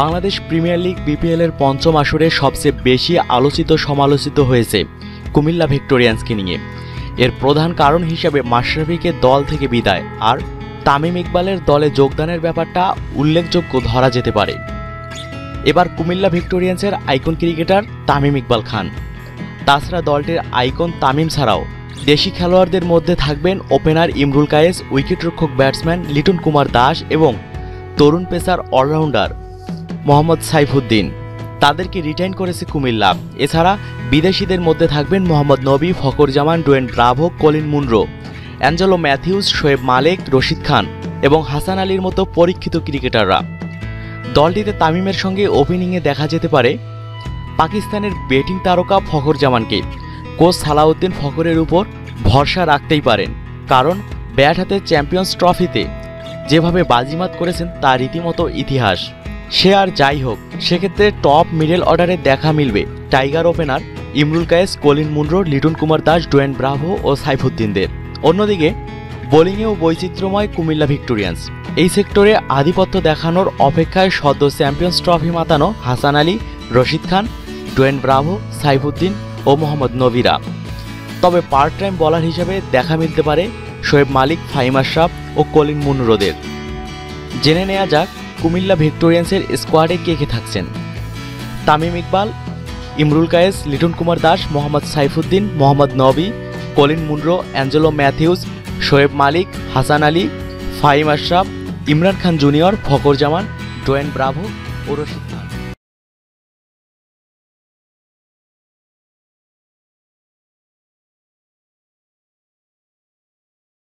Bangladesh premier league BPL এর পঞ্চম আসরে সবচেয়ে বেশি আলোচিত সমালোচিত হয়েছে কুমিল্লা ভিক্টোরিয়ান্সকে নিয়ে এর প্রধান কারণ হিসেবে মাশরাফিকে দল থেকে বিদায়, আর তামিম ইকবালের দলে যোগদানের ব্যাপারটা উল্লেখযোগ্য ধরা যেতে পারে। এবার কুমিল্লা ভিক্টোরিয়ান্সের আইকন ক্রিকেটার তামিম ইকবাল খান। তাছাড়া দলটির আইকন তামিম ছাড়াও দেশি খেলোয়াড়দের মধ্যে থাকবেন ওপেনার ইমরুল কায়েস, উইকেটরক্ষক ব্যাটসম্যান লিটন কুমার দাস এবং তরুণ পেসার অলরাউন্ডার মোহাম্মদ সাইফুদ্দিন। তাদেরকে রিটার্ন করেছে কুমিল্লা। এছাড়া বিদেশিদের মধ্যে থাকবেন Mohammad Nabi Fakhar Zaman Dwayne Bravo, Colin Munro, Angelo Mathews, Shoaib Malik, Rashid Khan এবং হাসান আলীর মতো পরীক্ষিত ক্রিকেটাররা। দলটিতে তামিমের সঙ্গে ওপেনিংয়ে দেখা যেতে পারে পাকিস্তানের ব্যাটিং তারকা ফখর জামানকে কোচ সালাউদ্দিন ফখরের উপর ভরসা রাখতেই পারেন, কারণ ব্যাট হাতে চ্যাম্পিয়ন্স ট্রফিতে যেভাবে বাজিমাত করেছেন তা রীতিমতো ইতিহাস। সে আর যাই হোক, সেক্ষেত্রে টপ মিডল অর্ডারে দেখা মিলবে tiger opener Imrul Kayes Colin Munro Liton Kumar Das Dwayne Bravo ও সাইফুদ্দিনদের অন্যদিকে বোলিংয়েও বৈচিত্র্যময় কুমিল্লা ভিক্টোরিয়ান্স এই সেক্টরে আধিপত্য দেখানোর অপেক্ষায় সদ্য চ্যাম্পিয়ন্স ট্রফি মাতানো হাসান আলী, রশিদ খান ডোয়েন ব্রাভো সাইফুদ্দিন ও মোহাম্মদ নবিরা। তবে পার্ট টাইম বলার হিসেবে দেখা মিলতে পারে শোয়েব মালিক, ফাহিম আশরাফ ও কলিন মুনরোদের। জেনে নেওয়া যাক কুমিল্লা ভিক্টোরিয়ান্সের স্কোয়াডে কে কে থাকছেন? Tamim Iqbal, Imrul Kayes, Liton Kumar Das, Mohammad Saifuddin, Mohammad Nabi, Colin Munro Angelo Mathews, Shoaib Malik, Hasan Ali, Fahim Ashraf, Imran Khan junior Fakhar Zaman, Dwayne Bravo ও রশিদ খান।